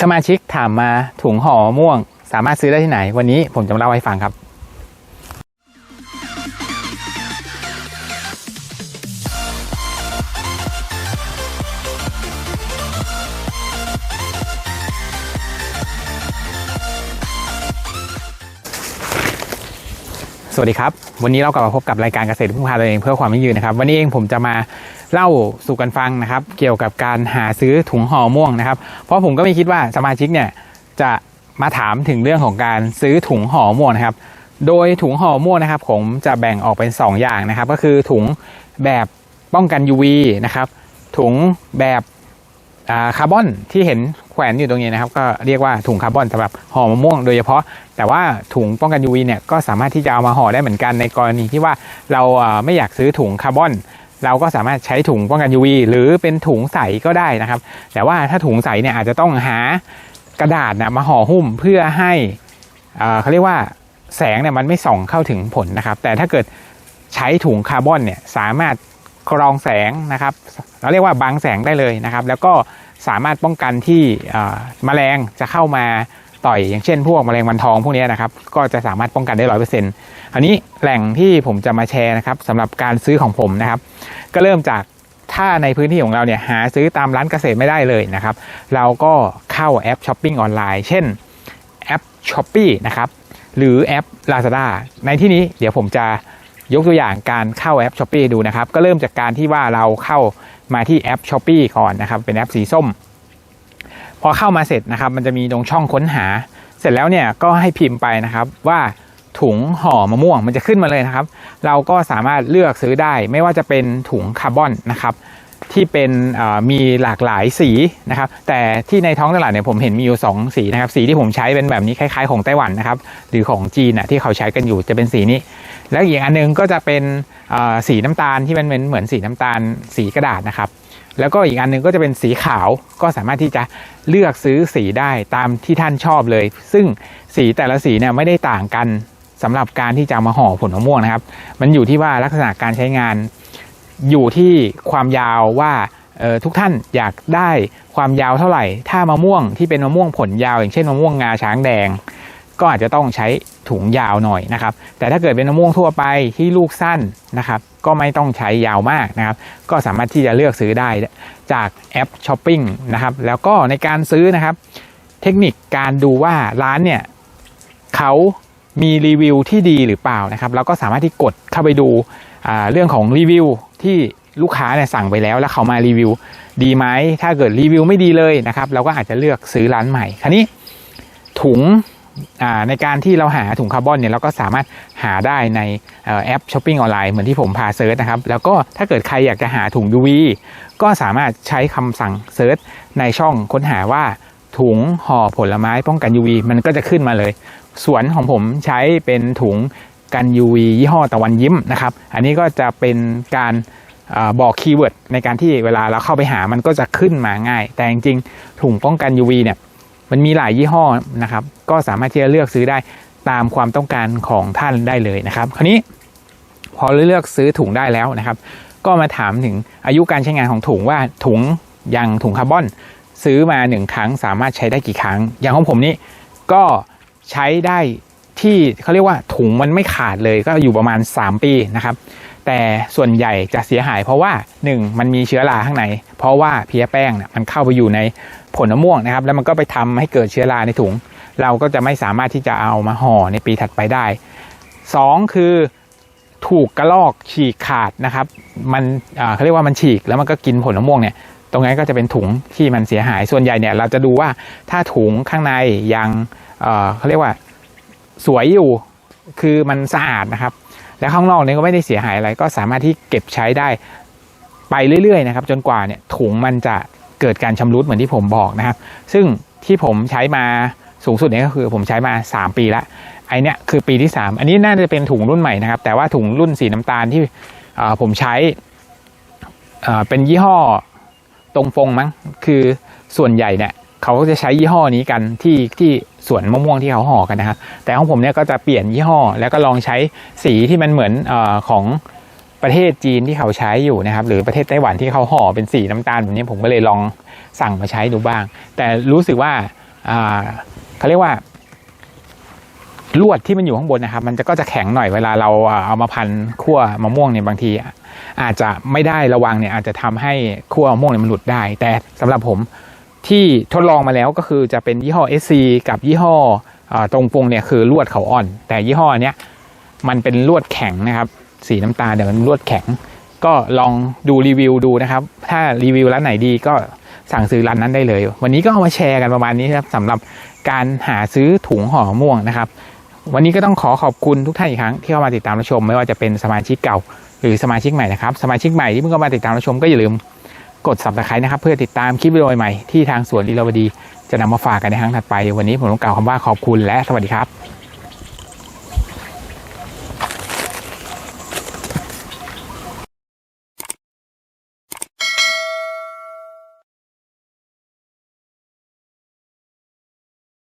สมาชิกถามมาถุงห่อมะม่วง สามารถซื้อได้ที่ไหน วันนี้ผมจะมาเล่าให้ฟังครับ สวัสดีครับ วันนี้เรากลับมาพบกับรายการเกษตรพึ่งพาตัวเองเพื่อความยั่งยืนนะครับ วันนี้เองผมจะมาเล่าสู่กันฟังนะครับ เกี่ยวกับการหาซื้อถุงห่อม่วงนะครับ เพราะผมก็ไม่คิดว่าสมาชิกเนี่ยจะมาถามถึงเรื่องของการซื้อถุงห่อม่วงนะครับ โดยถุงห่อม่วงนะครับ ผมจะแบ่งออกเป็น 2 อย่างนะครับ ก็คือถุงแบบป้องกัน UV นะครับ ถุงแบบ คาร์บอนที่เห็นแขวนอยู่ตรงนี้นะครับ ก็เรียกว่าถุงคาร์บอนสำหรับห่อมะม่วงโดยเฉพาะ แต่ว่าถุงป้องกัน UV เนี่ยก็สามารถที่จะเอามาห่อได้เหมือนกันในกรณีที่ว่าเราไม่อยากซื้อถุงคาร์บอนเราก็สามารถใช้ถุงป้องกัน UV หรือเป็นถุงใสก็ได้นะครับ แต่ว่าถ้าถุงใสเนี่ยอาจจะต้องหากระดาษนะมาห่อหุ้มเพื่อให้อ่าเขาเรียกว่าแสงเนี่ยมันไม่ส่องเข้าถึงผลนะครับ แต่ถ้าเกิดใช้ถุงคาร์บอนเนี่ยสามารถ กรองแสงนะครับ เราเรียกว่าบังแสงได้เลยนะครับ แล้วก็สามารถป้องกันที่อ่าแมลงจะเข้ามาต่อยอย่างเช่นพวกแมลงวันทองพวกนี้นะครับ ก็จะสามารถป้องกันได้ร้อยเปอร์เซ็นต์อันนี้แหล่งที่ผมจะมาแชร์นะครับสำหรับการซื้อของผมนะครับ ก็เริ่มจากถ้าในพื้นที่ของเราเนี่ยหาซื้อตามร้านเกษตรไม่ได้เลยนะครับ เราก็เข้าแอปช้อปปิ้งออนไลน์เช่นแอป s h อ p e e นะครับหรือแอป Lazada ในที่นี้เดี๋ยวผมจะ ยกตัวอย่างการเข้าแอป s h อ p e e ดูนะครับ ก็เริ่มจากการที่ว่าเราเข้ามาที่แอป s h อ p e e ก่อนนะครับ เป็นแอปสีส้ม พอเข้ามาเสร็จนะครับ มันจะมีตรงช่องค้นหา เสร็จแล้วเนี่ยก็ให้พิมพ์ไปนะครับว่าถุงห่อมะม่วงมันจะขึ้นมาเลยนะครับ เราก็สามารถเลือกซื้อได้ไม่ว่าจะเป็นถุงคาร์บอนนะครับ ที่เป็นมีหลากหลายสีนะครับ แต่ที่ในท้องตลาดเนี่ยผมเห็นมีอยู่ 2 สีนะครับ สีที่ผมใช้เป็นแบบนี้คล้ายๆของไต้หวันนะครับ หรือของจีนน่ะที่เขาใช้กันอยู่จะเป็นสีนี้ แล้วอีกอันนึงก็จะเป็นสีน้ำตาลที่มันเป็นเหมือนสีน้ำตาลสีกระดาษนะครับแล้วก็อีกอันหนึงก็จะเป็นสีขาวก็สามารถที่จะเลือกซื้อสีได้ตามที่ท่านชอบเลย ซึ่งสีแต่ละสีเนี่ยไม่ได้ต่างกันสำหรับการที่จะมาห่อผลมะม่วงนะครับ มันอยู่ที่ว่าลักษณะการใช้งาน อยู่ที่ความยาวว่าทุกท่านอยากได้ความยาวเท่าไหร่ ถ้ามะม่วงที่เป็นมะม่วงผลยาว อย่างเช่นมะม่วงงาช้างแดง ก็อาจจะต้องใช้ถุงยาวหน่อยนะครับ แต่ถ้าเกิดเป็นมะม่วงทั่วไปที่ลูกสั้นนะครับ ก็ไม่ต้องใช้ยาวมากนะครับ ก็สามารถที่จะเลือกซื้อได้จากแอปช้อปปิ้งนะครับ แล้วก็ในการซื้อนะครับ เทคนิคการดูว่าร้านเนี่ยเขา มีรีวิวที่ดีหรือเปล่านะครับเราก็สามารถที่กดเข้าไปดูเรื่องของรีวิวที่ลูกค้าเนี่ยสั่งไปแล้วแล้วเขามารีวิวดีไหมถ้าเกิดรีวิวไม่ดีเลยนะครับ เราก็อาจจะเลือกซื้อร้านใหม่คราวนี้ถุงในการที่เราหาถุงคาร์บอนเนี่ยเราก็สามารถหาได้ในแอปช้อปปิ้งออนไลน์เหมือนที่ผมพาเซิร์ชนะครับแล้วก็ถ้าเกิดใครอยากจะหาถุง UV ก็สามารถใช้คำสั่งเซิร์ชในช่องค้นหาว่า ถุงห่อผลไม้ป้องกัน UV มันก็จะขึ้นมาเลย สวนของผมใช้เป็นถุงกัน UV ยี่ห้อตะวันยิ้มนะครับ อันนี้ก็จะเป็นการอบอกคีย์เวิร์ดในการที่เวลาเราเข้าไปหามันก็จะขึ้นมาง่าย แต่จริงๆถุงป้องกัน UV เนี่ยมันมีหลายยี่ห้อนะครับ ก็สามารถที่จะเลือกซื้อได้ตามความต้องการของท่านได้เลยนะครับ คราวนี้พอเลือกซื้อถุงได้แล้วนะครับ ก็มาถามถึงอายุการใช้งานของถุงว่าถุงอย่างถุงคาร์บอน ซื้อมาหนึ่งครั้งสามารถใช้ได้กี่ครั้ง อย่างของผมนี่ก็ใช้ได้ที่เขาเรียกว่าถุงมันไม่ขาดเลยก็อยู่ประมาณ 3 ปีนะครับ แต่ส่วนใหญ่จะเสียหายเพราะว่า 1 มันมีเชื้อราข้างใน เพราะว่าเพี้ยแป้งเนี่ยมันเข้าไปอยู่ในผลมะม่วงนะครับ แล้วมันก็ไปทำให้เกิดเชื้อราในถุง เราก็จะไม่สามารถที่จะเอามาห่อในปีถัดไปได้ 2 คือถูกกระลอกฉีกขาดนะครับ มันเขาเรียกว่ามันฉีกแล้วมันก็กินผลมะม่วงเนี่ย ตรงนั้นก็จะเป็นถุงที่มันเสียหายส่วนใหญ่เนี่ย เราจะดูว่าถ้าถุงข้างในยังเเขาเรียกว่าสวยอยู่คือมันสะอาดนะครับ แล้วข้างนอกเนี่ยก็ไม่ได้เสียหายอะไร ก็สามารถที่เก็บใช้ได้ไปเรื่อยๆนะครับ จนกว่าเนี่ยถุงมันจะเกิดการชำรุดเหมือนที่ผมบอกนะครับ ซึ่งที่ผมใช้มาสูงสุดเนี่ยก็คือผมใช้มา 3 ปีละไอเนี้ยคือปีที่ 3 อันนี้น่าจะเป็นถุงรุ่นใหม่นะครับ แต่ว่าถุงรุ่นสีน้ำตาลที่ผมใช้เป็นยี่ห้อ ตรงฟงมั้งคือส่วนใหญ่เนี่ยเขาก็จะใช้ยี่ห้อนี้กันที่ที่สวนมะม่วงที่เขาห่อกันนะครับแต่ของผมเนี่ยก็จะเปลี่ยนยี่ห้อ แล้วก็ลองใช้สีที่มันเหมือนอของประเทศจีนที่เขาใช้อยู่นะครับ หรือประเทศไต้หวันที่เขาห่อเป็นสีน้ำตาลแบบนี้ผมก็เลยลองสั่งมาใช้ดูบ้าง แต่รู้สึกว่าเขาเรียกว่า ลวดที่มันอยู่ข้างบนนะครับ มันจะก็จะแข็งหน่อยเวลาเราเอามาพันขั้วมะม่วงเนี่ยบางที อาจจะไม่ได้ระวังเนี่ยอาจจะทำให้ขั้วมะม่วงเนี่ยมันหลุดได้ แต่สำหรับผมที่ทดลองมาแล้วก็คือจะเป็นยี่ห้อ SC กับยี่ห้ออตรงปรุงเนี่ยคือลวดเขาอ่อน แต่ยี่ห้อเนี้ยมันเป็นลวดแข็งนะครับ สีน้ำตาลเดี๋ยวมันลวดแข็ง ก็ลองดูรีวิวดูนะครับ ถ้ารีวิวร้านไหนดีก็สั่งซื้อร้านนั้นได้เลย วันนี้ก็เอามาแชร์กันประมาณนี้ครับสำหรับการหาซื้อถุงห่อมะม่วงนะครับ วันนี้ก็ต้องขอขอบคุณทุกท่านอีกครั้งที่เข้ามาติดตามรับชม ไม่ว่าจะเป็นสมาชิกเก่า หรือสมาชิกใหม่นะครับ สมาชิกใหม่ที่เพิ่งเข้ามาติดตามรับชมก็อย่าลืมกดสับตะไคร้นะครับ เพื่อติดตามคลิปวิดีโอใหม่ที่ทางสวนลีลาวดี จะนำมาฝากกันในครั้งถัดไป วันนี้ผมต้องกล่าวคำว่าขอบคุณและสวัสดีครับ